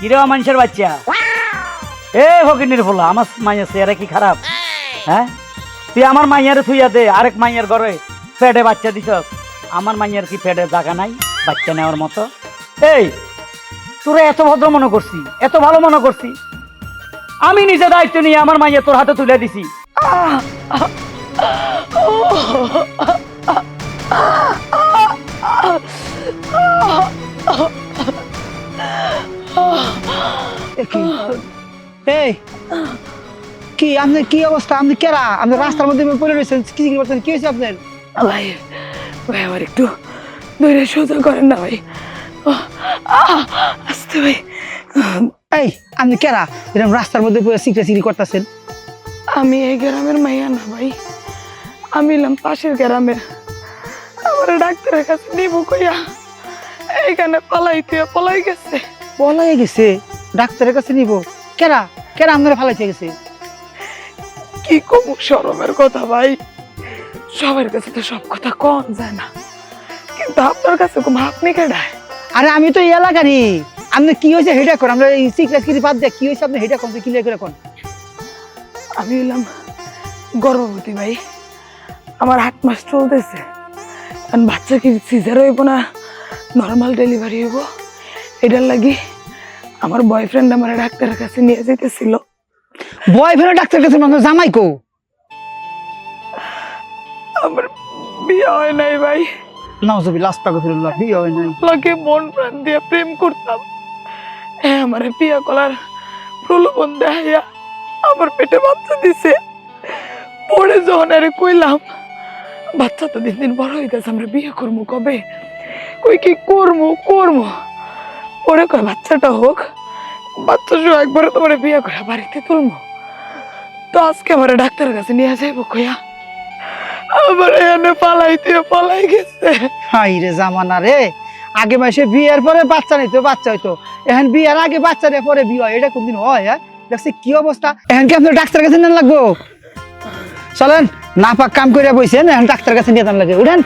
কিরে মানুষের বাচ্চা। এ ফকিনের ফোলা আমার মাইয়া চেহারা কি খারাপ? হ্যাঁ? তুই আমার মাইয়ারে থুইয়া দে, আরেক মাইয়ার ঘরে পেটে বাচ্চা দিছ আমার মাইয়ার কি পেটে জায়গা নাই, বাচ্চা নেওয়ার মতো? এই, তোরা এত ভদ্র মনে করছি, এত ভালো মনে করছি। আমি নিজে দায়িত্ব নিয়ে আমার মাইয়া তোর হাতে তুলে দিছি। এই কি আপনার কি অবস্থা? আপনি কেরা? আপনি রাস্তার মধ্যে পড়ে রয়েছেন? কি কি করছেন? কি হয়েছে আপনার? ভাই ভাই আমার একটু দূরে সোজা করেন না ভাই। আহ, ভাই। এই আপনি কেরা? এরকম রাস্তার মধ্যে পড়ে সিকড়ে সিকড়ি করতেছেন? আমি এই গ্রামের মাইয়া না ভাই। আমি এলাম পাশের গ্রামের। আমার ডাক্তারের কাছে নিব কইয়া। এইখানে পালাই তুই পলাই গেছে। পলাই গেছে? ডাক্তারের কাছে নিব। কেরা? কেরা আপনারা ফালাইতে গেছে? কি কম সরমের কথা ভাই? সবার কাছে তো সব কথা কম যায় না। কিন্তু আপনার কাছে কম আপনি কেডায় আরে আমি তো এই এলাকারই। আপনি কি হয়েছে হেটা কর? আমরা এই সিকড়ে সিকড়ি বাদ দেখ কি হয়েছে আপনি হেটা কোন কি করে কোন। আমি এলাম গর্ভবতী ভাই। আমার আট মাস চলতেছে। কারণ বাচ্চা কি সিজার হইব না? নর্মাল ডেলিভারি হইব। এটার লাগি আমার বয়ফ্রেন্ড আমার ডাক্তারের কাছে নিয়ে যেতেছিল বয়ফ্রেন্ড ডাক্তারের কাছে মানে জামাই কো? আমার বিয়ে হয় নাই ভাই। নাউজুবিল্লাহ আস্তাগফিরুল্লাহ বিয়ে হয় নাই। লাগে মন প্রাণ দিয়ে প্রেম করতাম। হ্যাঁ আমার বিয়ে করার প্রলোভন দেখাইয়া আমার পেটে বাচ্চা দিছে। পরে যখন আরে কইলাম বাচ্চা তো দিন দিন বড় হইতেছে আমরা বিয়ে করব কবে? কই কি করব করব পরে কয়, বাচ্চাটা হোক বাচ্চা সহ একবারে তোমার বিয়ে করে বাড়িতে তুলবো। তো আজকে আমার ডাক্তারের কাছে নিয়ে যাইবো এনে পালাইতে পালাই গেছে। হাই রে জামানা রে, আগে মাসে বিয়ের পরে বাচ্চা নিত, বাচ্চা হইতো। এখন বিয়ের আগে বাচ্চা পরে বিয়ে হয়, এটা কোনদিন হয় হ্যাঁ? দেখছি কি অবস্থা। এখন কি আপনার ডাক্তার কাছে নেন লাগবো? চলেন না পাক কাম করে বইছেন, এখন ডাক্তার কাছে নিয়ে যান লাগে। উঠেন।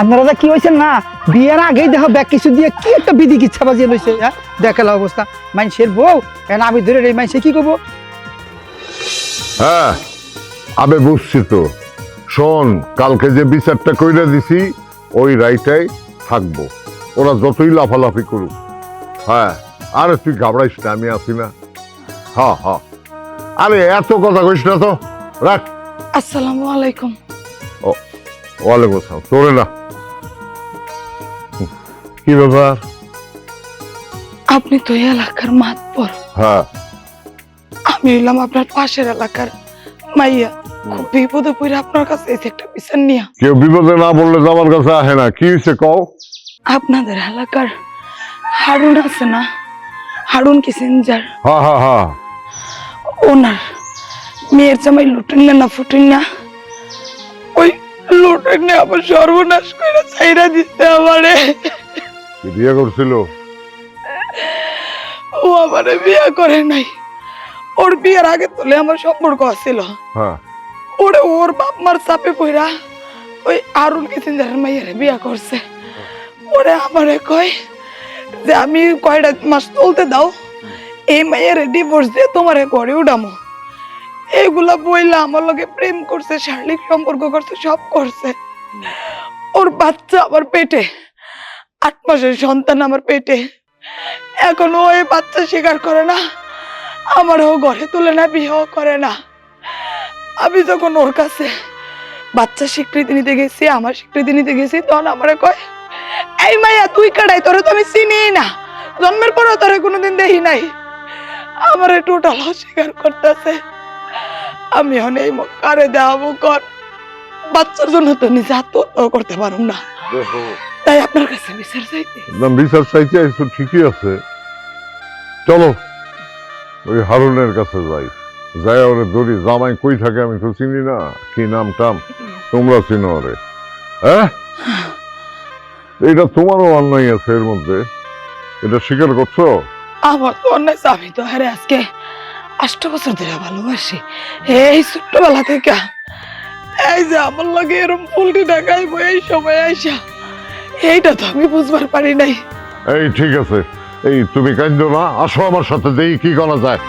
আপনারা যা কি হয়েছেন না? বিয়ের আগেই দেখো ব্যাগ কিছু দিয়ে কি একটা বিধি কিচ্ছা বাজিয়ে লইছে হ্যাঁ? দেখালা অবস্থা। মানুষের বউ এখন আমি ধরে এই মানুষে কি করব? হ্যাঁ আবে বুঝছি তো। শোন কালকে যে বিচারটা কইরা দিছি ওই রাইটাই থাকব। ওরা যতই লাফালাফি করুক। হ্যাঁ আরে তুই ঘাবড়াইস না আমি আছি না। হ্যাঁ হ্যাঁ আরে এত কথা কইস না তো। রাখ। আসসালামু আলাইকুম। ওয়ালাইকুম আসসালাম। তোরে না। কি ব্যাপার? আপনি তো এই এলাকার মাতবর। হ্যাঁ। আমি হইলাম আপনার পাশের এলাকার মাইয়া। খুব বিপদে পড়ে আপনার কাছে এসে একটা বিচার নিয়া। কেউ বিপদে না বললে তো আমার কাছে আহে না। কি হয়েছে কও? আপনাদের এলাকার হারুন আছে না? হারুন কিসেঞ্জার হ্যাঁ হ্যাঁ হ্যাঁ ওনার মেয়ের জামাই লুটেন না না ফুটেন না। ওই লুটেন না আবার সর্বনাশ করে চাইরা দিতে আমারে। কি বিয়ে করছিল? ও আমারে বিয়ে করে নাই। ওর বিয়ের আগে তোলে আমার সম্পর্ক হ্যাঁ। ওরে ওর বাপ মার চাপে পইরা ওই আরুল মাইয়ারে বিয়া করছে। ওরে আমারে কয় যে আমি কয়টা মাস চলতে দাও এই মাইয়ারে ডিভোর্স দিয়ে তোমারে ঘরে উঠামো। এগুলা বইলা আমার লগে প্রেম করছে শারীরিক সম্পর্ক করছে সব করছে। ওর বাচ্চা আমার পেটে। আট মাসের সন্তান আমার পেটে। এখন ও এই বাচ্চা স্বীকার করে না। আমারও ঘরে তুলে না বিয়েও করে না। আমি যখন ওর কাছে বাচ্চা স্বীকৃতি নিতে গেছি, আমার স্বীকৃতি নিতে গেছি, তখন আমারে কয়, এই মাইয়া, তুই কাটাই তোরে তো আমি চিনি না। জন্মের পরেও তোরে কোনোদিন দেখি নাই। আমারে টোটাল অস্বীকার করতেছে। আমি এখন এই কারে দেওয়াবো কর। বাচ্চার জন্য তো নিজে আত্মহত্যা করতে পারুম না। তাই আপনার কাছে বিচার চাইতে না বিচার চাইতে আইসো ঠিকই আছে। চলো ওই হারুনের কাছে যাই। যাই ওরে ধরি জামাই কই থাকে আমি তো চিনি না। কি নাম টাম? তোমরা চিনো ওরে। হ্যাঁ? এটা তোমারও অন্যায় আছে এর মধ্যে। এটা স্বীকার করছ? আমার তো অন্যায় আমি তো আরে আজকে আষ্ট বছর ধরে ভালোবাসি। এই ছোট্টবেলা থেকে এই যে আমার লাগে এরকম ফুলটি ঢাকাইবো এই সময় আইসা। এইটা তো আমি বুঝবার পারি নাই। এই ঠিক আছে। এই তুমি কান্দো না আসো আমার সাথে দেখি কি করা যায়।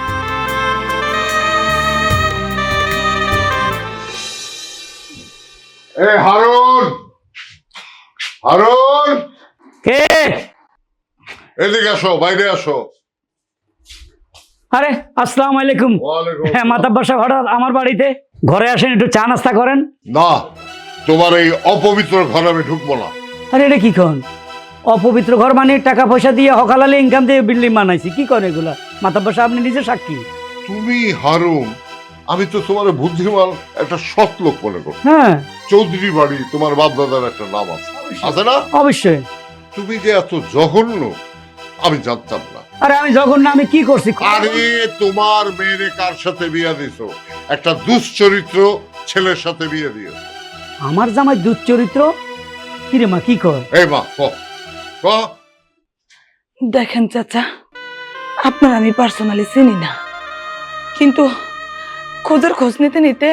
এ হারুন! হারুন! কে? এদিকে আসো বাইরে আসো। আরে আসসালামু আলাইকুম। হ্যাঁ মাতাব্বর সাহেব হঠাৎ আমার বাড়িতে ঘরে আসেন একটু চা নাস্তা করেন। না তোমার এই অপবিত্র ঘরে আমি ঢুকবো না। আরে এটা কি কন? অপবিত্র ঘর মানে টাকা পয়সা দিয়ে হকালালে ইনকাম দিয়ে বিল্ডিং বানাইছি। কি করে এগুলা? মাথা সাহেব আপনি নিজে সাক্ষী। তুমি হারুন আমি তো তোমার বুদ্ধিমান একটা সৎ লোক মনে করো হ্যাঁ। চৌধুরী বাড়ি তোমার বাপ দাদার একটা নাম আছে। আছে না? অবশ্যই। তুমি যে এত জঘন্য আমি জানতাম না। আরে আমি জঘন্য আমি কি করছি? আরে তোমার মেয়েরে কার সাথে বিয়ে দিছো? একটা দুশ্চরিত্র ছেলের সাথে বিয়ে দিয়েছ। আমার জামাই দুশ্চরিত্র কিরে মা কি কর এই মা ক? ক? দেখেন চাচা আপনার আমি পার্সোনালি চিনি না। কিন্তু খোঁজের খোঁজ নিতে নিতে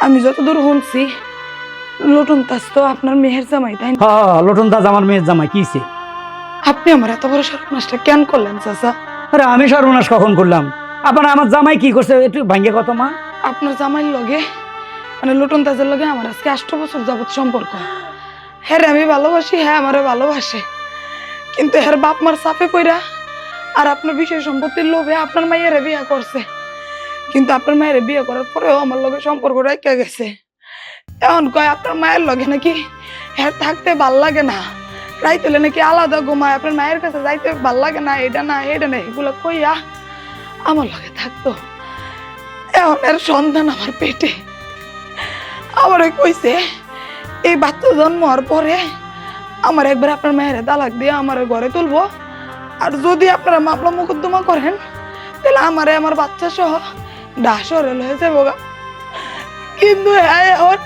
আমি যতদূর শুনছি লটন তাস তো আপনার মেহের জামাই তাই না? হ লটন দাস আমার মেয়ের জামাই কিছে আপনি আমার এত বড় সর্বনাশটা কেন করলেন চাচা? আরে আমি সর্বনাশ কখন করলাম? আপনার আমার জামাই কি করছে একটু ভাঙ্গে কত মা। আপনার জামাইয়ের লগে মানে লটন তাজের লগে আমার আজকে আষ্ট বছর যাবত সম্পর্ক। হ্যাঁ আমি ভালোবাসি হ্যাঁ আমারে ভালোবাসে। কিন্তু হ্যার বাপ মার চাপে পইরা আর আপনার বিষয় সম্পত্তির লোভে আপনার মাইয়ারে বিয়ে করছে। কিন্তু আপনার মায়ের বিয়ে করার পরেও আমার লগে সম্পর্ক রেখে গেছে। এখন কয়, আপনার মায়ের লগে নাকি হ্যাঁ থাকতে ভালো লাগে না। রাইতেলে নাকি আলাদা ঘুমায়, আপনার মায়ের কাছে যাইতে ভালো লাগে না, এটা না এটা না, এগুলো কইয়া আমার লগে থাকতো। এখন এর সন্তান আমার পেটে। আমারে কইছে এই বাচ্চা জন্ম হওয়ার পরে আমার একবার আপনার মায়ের তালাক দিয়ে আমার ঘরে তুলবো। আর যদি আপনারা মামলা মোকদ্দমা করেন, তাহলে আমারে আমার বাচ্চা সহ ডাসরে লয়ে যাব গা। কিন্তু হ্যাঁ এখন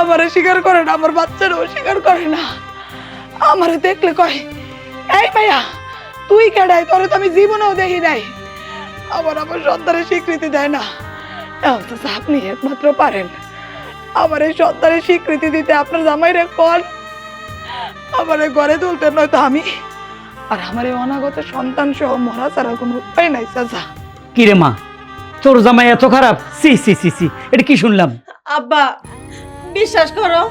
আমারে স্বীকার করে না, আমার বাচ্চারও স্বীকার করে না। আমারে দেখলে কয়, এই ভাইয়া, তুই কেডাই? তোরে তো আমি জীবনেও দেখি নাই। আবার আমার সন্তানের স্বীকৃতি দেয় না। অথচ আপনি একমাত্র পারেন। আমার এই সন্তানের স্বীকৃতি দিতে আপনার জামাইরে কন আমার এই ঘরে তুলতে নয়তো আমি। আর আমার এই অনাগত সন্তান সহ মরা ছাড়া কোনো উপায় নাই চাচা। কিরে মা? তোর জামাই এত খারাপ? সি সি সি সি। এটা কি শুনলাম? আব্বা বিশ্বাস করো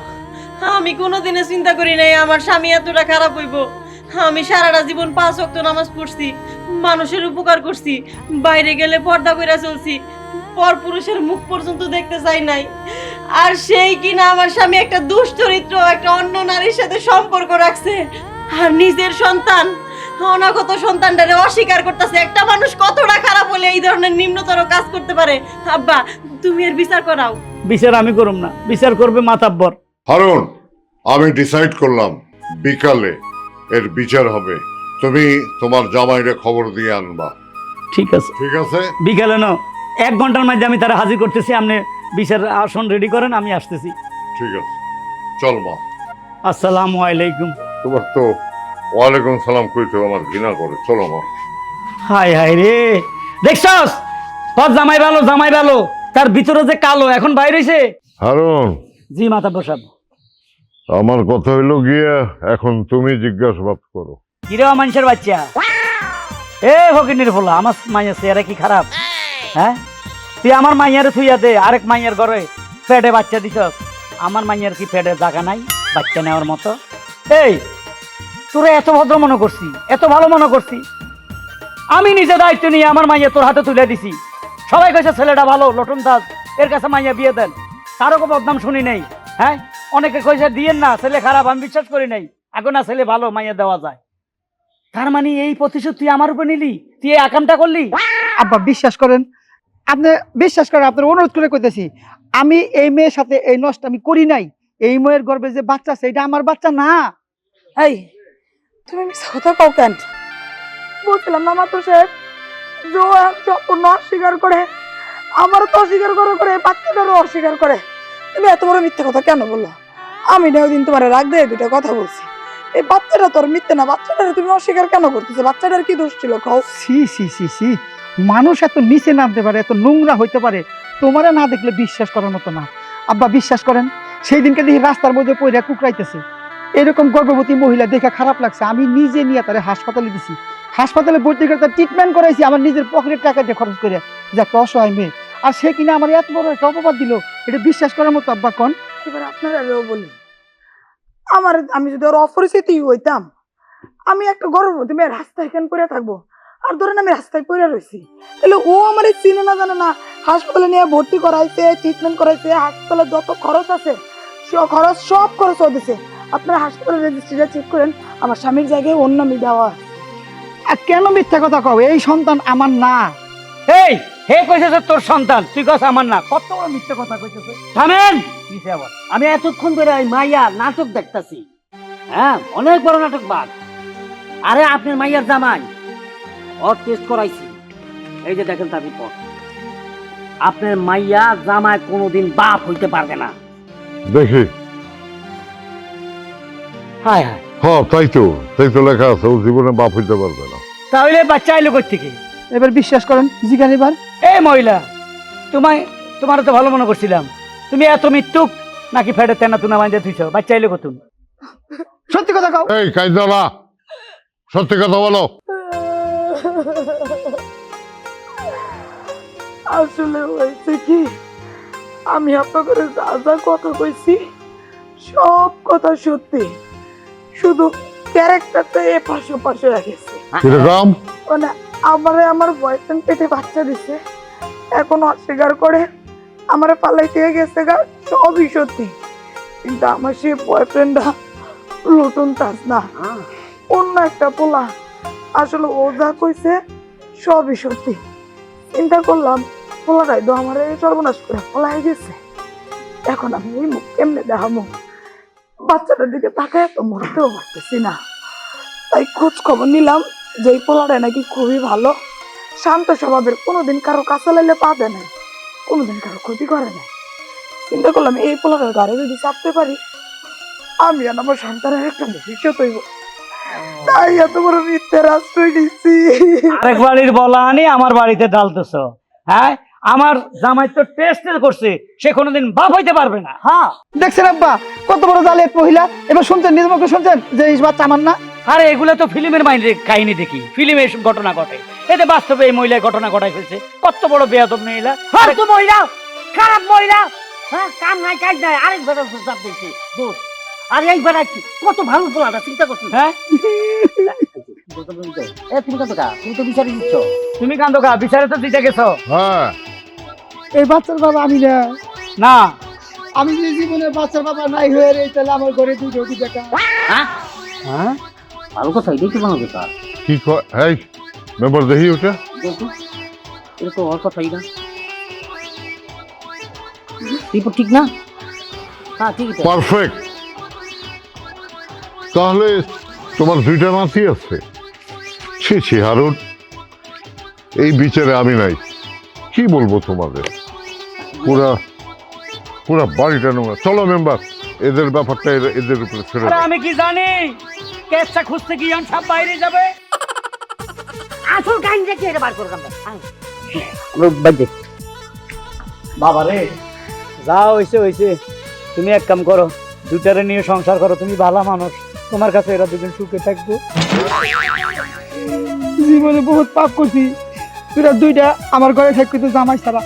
আমি কোনোদিনে চিন্তা করি নাই আমার স্বামী এতটা খারাপ হইব। আমি সারাটা জীবন পাঁচ অক্ত নামাজ পড়ছি মানুষের উপকার করছি বাইরে গেলে পর্দা কইরা চলছি পর পুরুষের মুখ পর্যন্ত দেখতে চাই নাই। আর সেই কিনা আমার স্বামী একটা দুশ্চরিত্র একটা অন্য নারীর সাথে সম্পর্ক রাখছে। আর নিজের সন্তান অনাগত সন্তানটারে অস্বীকার করতেছে। একটা মানুষ কতটা খারাপ হলে এই ধরনের নিম্নতর কাজ করতে পারে? আব্বা তুমি এর বিচার করাও। বিচার আমি করুম না। বিচার করবে মাতাব্বর। হারুন আমি ডিসাইড করলাম বিকালে এর বিচার হবে। তুমি তোমার জামাইরে খবর দিয়ে আনবা। ঠিক আছে। ঠিক আছে? বিকালে না এক ঘণ্টার মধ্যে আমি তারা হাজির করতেছি আপনি বিচার আসন রেডি করেন আমি আসতেছি। ঠিক আছে। চল মা। আসসালামু আলাইকুম। তোমার তো ওয়ালাইকুম সালাম কইতে আমার ঘৃণা করে। চলো মা। হাই হাই রে। দেখছস? তোর জামাই ভালো জামাই ভালো। তার ভিতরে যে কালো এখন বাইরে হইছে। হারুন। জি মাতাব্বর সাহেব আমার কথা হইল গিয়ে এখন তুমি জিজ্ঞাসাবাদ করো। কিরে মানুষের বাচ্চা? এ ফকিনির ফোলা আমার মাইয়া চেহারা কি খারাপ? হ্যাঁ? তুই আমার মাইয়ারে থুইয়া দে, আরেক মাইয়ার ঘরে পেটে বাচ্চা দিছ আমার মাইয়ার কি পেটে জায়গা নাই, বাচ্চা নেওয়ার মতো? এই, তোরা এত ভদ্র মনে করছি, এত ভালো মনে করছি। আমি নিজে দায়িত্ব নিয়ে আমার মাইয়া তোর হাতে তুলে দিছি। সবাই কইছে, ছেলেটা ভালো, লটন দাস, এর কাছে মাইয়া বিয়ে দেন। কারও কোনো বদনাম শুনি নেই হ্যাঁ? অনেকে কইছে, দিয়েন না, ছেলে খারাপ, আমি বিশ্বাস করি নাই। এখন না, ছেলে ভালো, মাইয়া দেওয়া যায়। তার মানে এই প্রতিশোধ তুই আমার উপর নিলি? তুই এই করলি? আব্বা, বিশ্বাস করেন আপনি বিশ্বাস করেন আপনার অনুরোধ করে কইতেছি আমি এই মেয়ের সাথে এই নষ্ট আমি করি নাই। এই মেয়ের গর্বে যে বাচ্চা আছে এটা আমার বাচ্চা না। এই তুমি কথা কও কেন? বলছিলাম না মাত্র সাহেব যে সম্পূর্ণ অস্বীকার করে আমারও তো অস্বীকার করে করে বাচ্চাটারও অস্বীকার করে। তুমি এত বড় মিথ্যা কথা কেন বলল? আমি না ওই দিন তোমার রাগ দিয়ে দুটা কথা বলছি। এই বাচ্চাটা তোর মিথ্যে না বাচ্চাটারে তুমি অস্বীকার কেন করতেছো? বাচ্চাটার কি দোষ ছিল কও? সি সি সি সি মানুষ এত নিচে নামতে পারে, এত নোংরা হইতে পারে, তোমারে না দেখলে বিশ্বাস করার মতো না। আব্বা, বিশ্বাস করেন, সেই দিনকে দেখি রাস্তার মধ্যে পয়রা কুকরাইতেছে এরকম গর্ভবতী মহিলা দেখে খারাপ লাগছে, আমি নিজে নিয়ে তারে হাসপাতালে দিছি। হাসপাতালে ভর্তি করে তার ট্রিটমেন্ট করাইছি, আমার নিজের পকেটের টাকা দিয়ে খরচ করে। যে একটা অসহায় মেয়ে। আর সে কিনা আমার এত বড় একটা অপবাদ দিল, এটা বিশ্বাস করার মতো আব্বা কন। এবার আপনারাও বলি আমার, আমি যদি ওর অপরিচিতি হইতাম, আমি একটা গর্ভবতী মেয়ে রাস্তায় কেন পড়ে থাকব? আর ধরেন আমি রাস্তায় পড়ে রয়েছি। তাহলে ও আমার চিনে না জানে না। হাসপাতালে নিয়ে ভর্তি করাইছে ট্রিটমেন্ট করাইছে হাসপাতালে যত খরচ আছে সে খরচ সব খরচ ও দিছে আপনারা হাসপাতালের রেজিস্ট্রিটা চেক করেন আমার স্বামীর জায়গায় অন্য আমি দেওয়া আর কেন মিথ্যা কথা কও? এই সন্তান আমার না। এই হে কইছে যে তোর সন্তান তুই কস আমার না। কত বড় মিথ্যে কথা কইতেছে থামেন! কিসে আবার? আমি এতক্ষণ ধরে ওই মাইয়া নাটক দেখতাছি। হ্যাঁ অনেক বড় নাটক বাদ আরে আপনার মাইয়ার জামাই। ওর টেস্ট করাইছি। এই যে দেখেন তার রিপোর্ট আপনার মাইয়া জামাই কোনোদিন বাপ হইতে পারবে না। দেখি। হায় হায়। হ্যাঁ তাই তো। তাই তো লেখা আছে ও জীবনে বাপ হইতে পারবে না। তাহলে বাচ্চা থেকে এবার বিশ্বাস করেন জিগান এবার। এই মহিলা তোমায় তোমার তো ভালো মনে করছিলাম। তুমি এত মৃত্যুক নাকি ফেটে তেনা তুনা বাঁধে থুইছ? বাচ্চা আইলো কতুন? সত্যি কথা কও। এই কাইদালা সত্যি কথা বলো। আসলে হয়েছে কি? আমি আপনাকে যা যা কথা কইছি সব কথা সত্যি। শুধু ক্যারেক্টারটা এ পাশে পাশে গেছে কীরকম মানে আমারে আমার বয়ফ্রেন্ড পেটে বাচ্চা দিছে। এখন অস্বীকার করে আমারে পালাইতে গেছে গা সবই সত্যি। কিন্তু আমার সেই বয়ফ্রেন্ডটা লটন তাস না। অন্য একটা পোলা আসলে ও যা কইছে সবই সত্যি। চিন্তা করলাম পোলাটাই তো আমার সর্বনাশ করে পলাই গেছে। এখন আমি এই মুখ কেমনে দেখাবো বাচ্চাটার দিকে তাকায় তো মরতেও পারতেছি না। তাই খোঁজ খবর নিলাম যে এই পোলাটা নাকি খুবই ভালো। শান্ত স্বভাবের কোনোদিন কারও কাছে লাইলে পা দেয় না কোনোদিন কারও ক্ষতি করে না চিন্তা করলাম এই পোলাটার গাড়ি যদি চাপতে পারি, আমি আর আমার সন্তানের একটা ভবিষ্যৎ হইব। তাই এত বড় মিথ্যের আশ্রয় নিচ্ছি আরেক বাড়ির বলা আনি আমার বাড়িতে ডালতেছ হ্যাঁ? আমার জামাই তো টেস্ট করছে সে কোনোদিন বাপ হইতে পারবে না। হ্যাঁ দেখছেন আব্বা কত বড় জালিয়াত মহিলা। এবার শুনছেন মুখে শুনছেন যে এই বাচ্চা আমার না? আরে এগুলো তো ফিল্মের মাইন্ডে কাহিনী দেখি। ফিল্মে এসব ঘটনা ঘটে। এতে বাস্তবে এই মহিলা ঘটনা ঘটাই ফেলছে। কত বড় বেয়াদব মহিলা। মহিলা খারাপ মহিলা। হ্যাঁ কাম নাই কাজ নাই। আরেক বেটা চাপ দিয়েছে দোষ আর এই বেটা কি? কত ভালো পোলাটা চিন্তা করছ? হ্যাঁ? এ তুমি কত কা? তুমি তো বিচারে দিচ্ছ। তুমি কান্দো কা? বিচারে তো দিতে গেছো। হ্যাঁ। এই বাচ্চার বাবা আমি না। না। আমি যে জীবনে বাচ্চার বাবা নাই হয়ে রে তাহলে আমার ঘরে দুই রোগী দেখা হ্যাঁ? হ্যাঁ? ভালো কথা এটাই তো ভালো কথা কি এই মেম্বার দেখি ওটা। দেখো এটা তো ওর কথাই না। রিপোর্ট ঠিক না? হ্যাঁ ঠিক আছে। পারফেক্ট। তাহলে তোমার দুইটা নাতি আছে। ছি ছি হারুন এই বিচারে আমি নাই। কি বলব তোমাদের? পুরা পুরা বাড়িটা নোংরা। চলো মেম্বার এদের ব্যাপারটা এদের- এদের উপরে ছেড়ে আমি কি জানি? কেসটা খুঁজতে গিয়ে সব বাইরে যাবে? আসল কাহিনী দেখি এটা বার করলাম বাবা রে যা হয়েছে হয়েছে তুমি এক কাম করো দুটারে নিয়ে সংসার করো তুমি ভালো মানুষ। তোমার কাছে এরা দুজন সুখে থাকব। জীবনে বহুত পাপ করছি। তোরা দুইটা আমার ঘরে থাকবি তো জামাই ছাড়া।